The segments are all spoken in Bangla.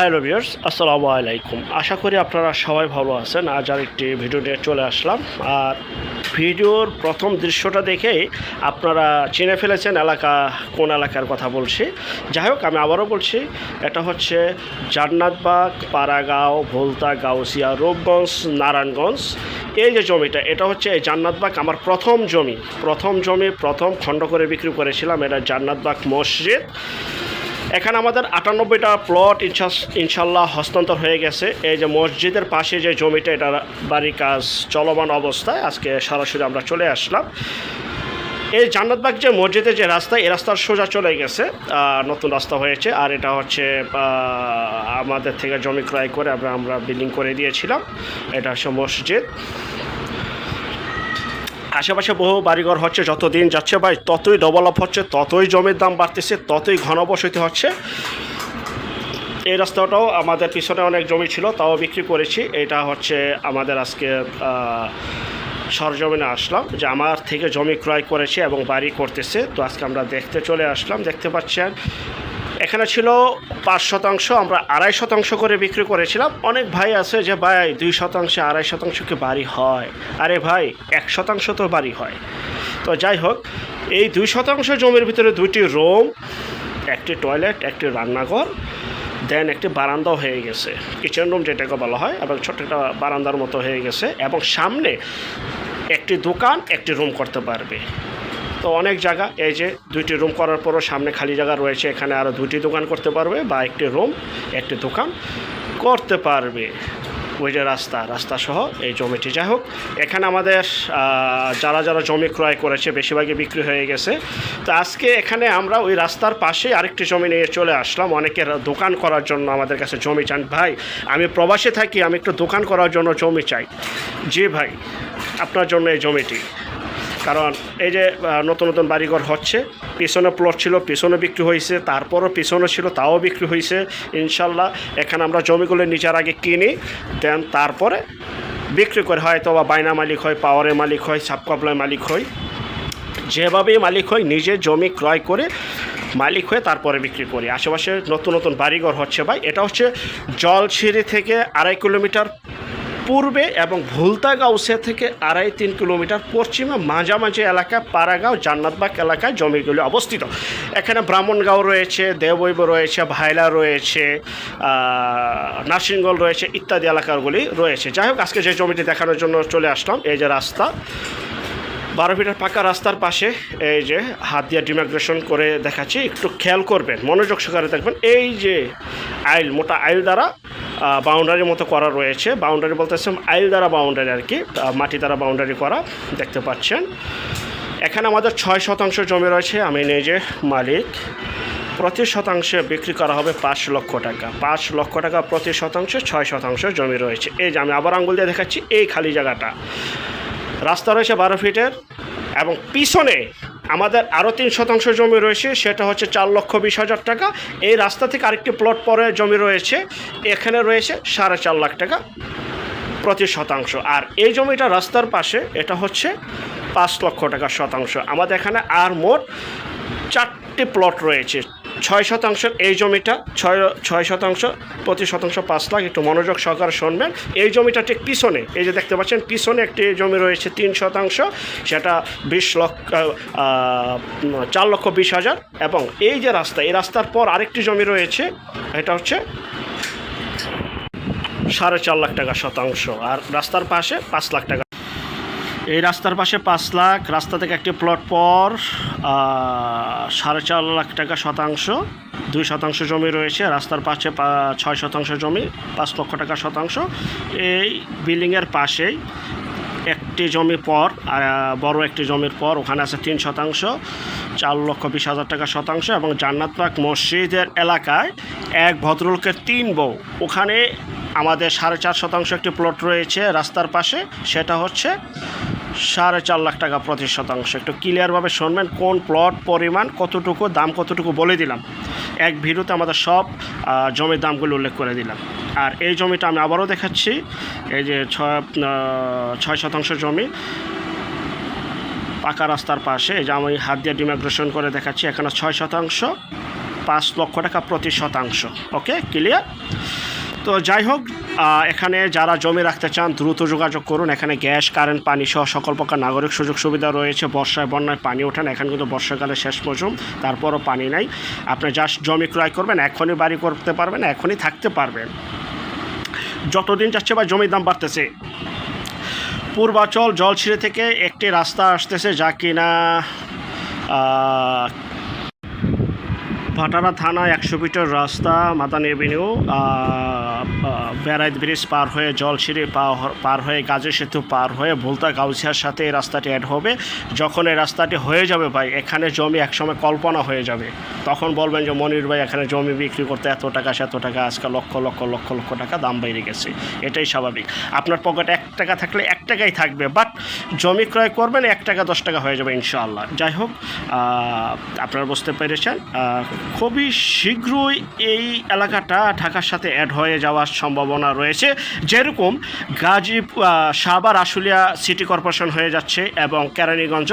হ্যালো ভিউয়ার্স, আসসালামু আলাইকুম। আশা করি আপনারা সবাই ভালো আছেন। আজ আর একটি ভিডিও নিয়ে চলে আসলাম। আর ভিডিওর প্রথম দৃশ্যটা দেখেই আপনারা চিনে ফেলেছেন এলাকা, কোন এলাকার কথা বলছি। যাই হোক, আমি আবারও বলছি, এটা হচ্ছে জান্নাতবাগ পাড়াগাঁও, ভোলতা, গাউসিয়া, রূপগঞ্জ, নারায়ণগঞ্জ। এই যে জমিটা, এটা হচ্ছে এই জান্নাতবাগ আমার প্রথম জমি। প্রথম জমি, প্রথম খণ্ড করে বিক্রি করেছিলাম। এটা জান্নাতবাগ মসজিদ। এখানে আমাদের আটানব্বইটা প্লট ইনশা- ইনশাল্লাহ হস্তান্তর হয়ে গেছে। এই যে মসজিদের পাশে যে জমিটা এটা বাড়ির কাজ চলমান অবস্থায় আজকে সরাসরি আমরা চলে আসলাম। এই জান্নাতবাগ যে মসজিদের যে রাস্তা, এই রাস্তার সোজা চলে গেছে নতুন রাস্তা হয়েছে। আর এটা হচ্ছে আমাদের থেকে জমি ক্রয় করে আমরা আমরা বিল্ডিং করে দিয়েছিলাম। এটা হচ্ছে মসজিদ। আশেপাশে বহু বাড়িঘর হচ্ছে যত দিন যাচ্ছে ভাই, ততই ডেভেলপ হচ্ছে, ততই জমির দাম বাড়তেছে, ততই ঘনবসতি হচ্ছে। এই রাস্তাটাও আমাদের পিছনে অনেক জমি ছিল, তাও বিক্রি করেছি। এটা হচ্ছে আমাদের আজকে সরজমিনে আসলাম, যে আমার থেকে জমি ক্রয় করেছে এবং বাড়ি করতেছে। তো আজকে আমরা দেখতে চলে আসলাম, দেখতে পাচ্ছেন এখানে ছিল পাঁচ শতাংশ, আমরা আড়াই শতাংশ করে বিক্রি করেছিলাম। অনেক ভাই আছে যে, ভাই, দুই শতাংশে আড়াই শতাংশ কি বাড়ি হয়। আরে ভাই, এক শতাংশ তো বাড়ি হয়। তো যাই হোক, এই দুই শতাংশ জমির ভিতরে দুইটি রুম, একটি টয়লেট, একটি রান্নাঘর, দেন একটি বারান্দাও হয়ে গেছে। কিচেন রুম যেটাকে বলা হয়, এবং ছোট একটা বারান্দার মতো হয়ে গেছে, এবং সামনে একটি দোকান, একটি রুম করতে পারবে। তো অনেক জায়গা, এই যে দুইটি রুম করার পরও সামনে খালি জায়গা রয়েছে, এখানে আরও দুটি দোকান করতে পারবে বা একটি রুম একটি দোকান করতে পারবে। ওই যে রাস্তা রাস্তা সহ এই জমিটি। যাই হোক, এখানে আমাদের যারা যারা জমি ক্রয় করেছে, বেশিরভাগই বিক্রি হয়ে গেছে। তো আজকে এখানে আমরা ওই রাস্তার পাশে আরেকটি জমি নিয়ে চলে আসলাম। অনেকের দোকান করার জন্য আমাদের কাছে জমি চান। ভাই, আমি প্রবাসে থাকি, আমি একটু দোকান করার জন্য জমি চাই। জি ভাই, আপনার জন্য এই জমিটি। কারণ এই যে নতুন নতুন বাড়িঘর হচ্ছে, পিছনে প্লট ছিল, পিছনে বিক্রি হয়েছে, তারপরও পিছনে ছিল, তাও বিক্রি হয়েছে, ইনশাল্লাহ। এখানে আমরা জমিগুলো নিজের আগে কিনি, দেন তারপরে বিক্রি করে হয়তো বা বাইনা মালিক হয় পাওয়ারের মালিক হয় সাবকাপলার মালিক হয়। যেভাবেই মালিক হয়, নিজে জমি ক্রয় করে মালিক হয়ে তারপরে বিক্রি করি। আশেপাশে নতুন নতুন বাড়িঘর হচ্ছে ভাই। এটা হচ্ছে জলছিঁড়ি থেকে আড়াই কিলোমিটার পূর্বে এবং ভুলতা গাউসিয়া থেকে আড়াই তিন কিলোমিটার পশ্চিমে মাঝামাঝি এলাকা, পাড়াগাঁও, জান্নাতবাগ এলাকায় জমিগুলি অবস্থিত। এখানে ব্রাহ্মণগাঁও রয়েছে দেবৈব রয়েছে, ভাইলা রয়েছে নার্সিংগল রয়েছে ইত্যাদি এলাকাগুলি রয়েছে। যাই হোক, আজকে যে জমিটি দেখানোর জন্য চলে আসলাম, এই যে রাস্তা। বারো ফিটের পাকা রাস্তার পাশে এই যে হাত দিয়ে ডিমাগ্রেশন করে দেখাচ্ছি, একটু খেয়াল করবেন, মনোযোগ সহকারে দেখবেন। এই যে আইল, মোটা আইল দ্বারা বাউন্ডারির মতো করা রয়েছে। বাউন্ডারি বলতেছে আইল দ্বারা বাউন্ডারি আর কি মাটি দ্বারা বাউন্ডারি করা, দেখতে পাচ্ছেন। এখানে আমাদের ছয় শতাংশ জমি রয়েছে, আমি নিজে মালিক। প্রতি শতাংশে বিক্রি করা হবে পাঁচ লক্ষ টাকা। পাঁচ লক্ষ টাকা প্রতি শতাংশে ছয় শতাংশ জমি রয়েছে। এই যে আমি আবার আঙ্গুল দিয়ে দেখাচ্ছি, এই খালি জায়গাটা। রাস্তা রয়েছে বারো ফিটের এবং পিছনে আমাদের আরও তিন শতাংশ জমি রয়েছে, সেটা হচ্ছে চার লক্ষ বিশ হাজার টাকা। এই রাস্তা থেকে আরেকটি প্লট পরে জমি রয়েছে, এখানে রয়েছে সাড়ে চার লাখ টাকা প্রতি শতাংশ। আর এই জমিটা রাস্তার পাশে, এটা হচ্ছে পাঁচ লক্ষ টাকা শতাংশ। আমাদের এখানে আর মোট চারটি প্লট রয়েছে। ছয় শতাংশের এই জমিটা, ছয় ছয় শতাংশ প্রতি শতাংশ, পাঁচ লাখ, একটু মনোযোগ সহকারে শুনবেন। এই জমিটা ঠিক পিছনে, এই যে দেখতে পাচ্ছেন, পিছনে একটি জমি রয়েছে, তিন শতাংশ, সেটা বিশ লক্ষ চার লক্ষ বিশ হাজার। এবং এই যে রাস্তা, এই রাস্তার পর আরেকটি জমি রয়েছে, এটা হচ্ছে সাড়ে চার লাখ টাকা শতাংশ। আর রাস্তার পাশে পাঁচ লাখ টাকা এই রাস্তার পাশে পাঁচ লাখ, রাস্তা থেকে একটি প্লট পর সাড়ে চার লাখ টাকা শতাংশ, দুই শতাংশ জমি রয়েছে, রাস্তার পাশে ছয় শতাংশ জমি, পাঁচ লক্ষ টাকা শতাংশ। এই বিল্ডিংয়ের পাশেই একটি জমি পর বড় একটি জমির পর, ওখানে আছে তিন শতাংশ, চার লক্ষ বিশ হাজার টাকা শতাংশ এবং জান্নাতবাগ মসজিদের এলাকায় এক ভদ্রলোকের তিন বউ। ওখানে আমাদের সাড়ে চার শতাংশ একটি প্লট রয়েছে রাস্তার পাশে, সেটা হচ্ছে সাড়ে চার লাখ টাকা প্রতি শতাংশ। একটু ক্লিয়ারভাবে শুনবেন কোন প্লট পরিমাণ, কতটুকু, দাম কতটুকু বলে দিলাম। এক ভিডিওতে আমাদের সব জমির দামগুলো উল্লেখ করে দিলাম। আর এই জমিটা আমি আবারও দেখাচ্ছি। এই যে ছয় শতাংশ জমি, পাকা রাস্তার পাশে। এই যে আমি হাত দিয়ে ডিমাগ্রেশন করে দেখাচ্ছি, এখানে ছয় শতাংশ, পাঁচ লক্ষ টাকা প্রতি শতাংশ। ওকে ক্লিয়ার তো যাই হোক এখানে যারা জমি রাখতে চান, দ্রুত যোগাযোগ করুন। এখানে গ্যাস, কারেন্ট, পানি সহ সকল প্রকার নাগরিক সুযোগ সুবিধা রয়েছে। বর্ষায় বন্যায় পানি ওঠেন, এখানে কিন্তু বর্ষাকালে শেষ মৌসুম তারপরও পানি নাই। আপনি জাস্ট জমি ক্রয় করবেন, এখনই বাড়ি করতে পারবেন, এখনই থাকতে পারবেন। যতদিন যাচ্ছে বা জমির দাম বাড়তেছে। পূর্বাচল জলছিঁড়ে থেকে একটি রাস্তা আসতেছে যা কিনা ভাটারা থানা একশো মিটার রাস্তা, মাদান এভিনিউ বেড়াইত ব্রিজ পার হয়ে জলছিঁড়ি পা- পার হয়ে গাজী সেতু পার হয়ে ভুলতা গাউছিয়ার সাথে এই রাস্তাটি অ্যাড হবে। যখন এই রাস্তাটি হয়ে যাবে ভাই, এখানে জমি একসময় কল্পনা হয়ে যাবে। তখন বলবেন যে, মনির ভাই, এখানে জমি বিক্রি করতে এত টাকা, সে এত টাকা, আজকে লক্ষ লক্ষ লক্ষ লক্ষ টাকা দাম বেড়ে গেছে। এটাই স্বাভাবিক। আপনার পকেটে এক টাকা থাকলে এক টাকাই থাকবে বাট জমি ক্রয় করবেন, এক টাকা, দশ টাকা হয়ে যাবে ইনশাআল্লাহ। যাই হোক আপনারা বুঝতে পেরেছেন খুবই শীঘ্রই এই এলাকাটা ঢাকার সাথে অ্যাড হয়ে যাওয়ার সম্ভাবনা রয়েছে। যেরকম গাজী সাবার আশুলিয়া সিটি কর্পোরেশন হয়ে যাচ্ছে এবং কেরানীগঞ্জ,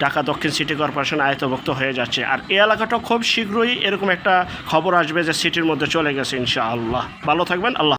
ঢাকা দক্ষিণ সিটি কর্পোরেশন আয়তভুক্ত হয়ে যাচ্ছে। আর এই এলাকাটা খুব শীঘ্রই এরকম একটা খবর আসবে যে সিটির মধ্যে চলে গেছে ইনশাআল্লাহ। ভালো থাকবেন, আল্লাহ